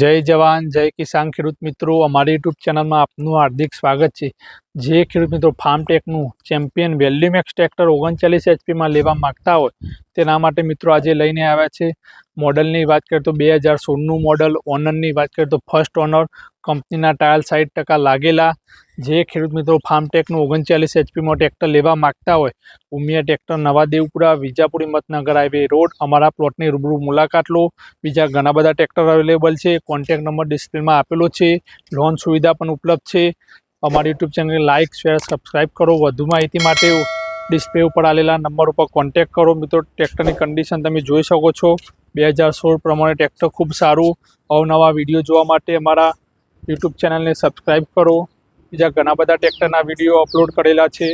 જય જવાન, જય કિસાન ખેડૂત મિત્રો. અમારી યુટ્યુબ ચેનલમાં આપનું હાર્દિક સ્વાગત છે. જે ખેડૂત મિત્રો ફાર્મટેકનું ચેમ્પિયન વેલ્યુમેક્સ ટ્રેક્ટર ઓગણચાલીસ એચપીમાં લેવા માગતા હોય, તેના માટે મિત્રો આજે લઈને આવ્યા છે. મોડલની વાત કરીએ તો બે હજાર સોળનું મોડલ ઓનરની વાત કરીએ તો ફર્સ્ટ ઓનર કંપનીના ટાયર સાઠ ટકા લાગેલા. જે ખેડૂત મિત્રો ફાર્મટેકનું ઓગણચાલીસ એચપીમાં ટ્રેક્ટર લેવા માગતા હોય, ઉમિયા ટ્રેક્ટર નવા દેવપુરા વિજાપુરી, મતનગર હાઈવે રોડ અમારા પ્લોટની રૂબરૂ મુલાકાત લો. બીજા ઘણા બધા ટ્રેક્ટર અવેલેબલ છે. કોન્ટેક નંબર ડિસ્પ્લેમાં આપેલો છે. લોન સુવિધા પણ ઉપલબ્ધ છે. અમારી યુટ્યુબ ચેનલને લાઇક શેર સબસ્ક્રાઇબ કરો. વધુ માહિતી માટે ડિસ્પ્લે ઉપર આવેલા નંબર ઉપર કોન્ટેક કરો. મિત્રો ટ્રેક્ટરની કન્ડિશન તમે જોઈ શકો છો. બે હજાર સોળ પ્રમાણે ટ્રેક્ટર ખૂબ સારું. અવનવા વીડિયો જોવા માટે અમારા યુટ્યુબ ચેનલને સબસ્ક્રાઇબ કરો. બીજા ઘણા બધા ટ્રેક્ટરના વીડિયો અપલોડ કરેલા છે.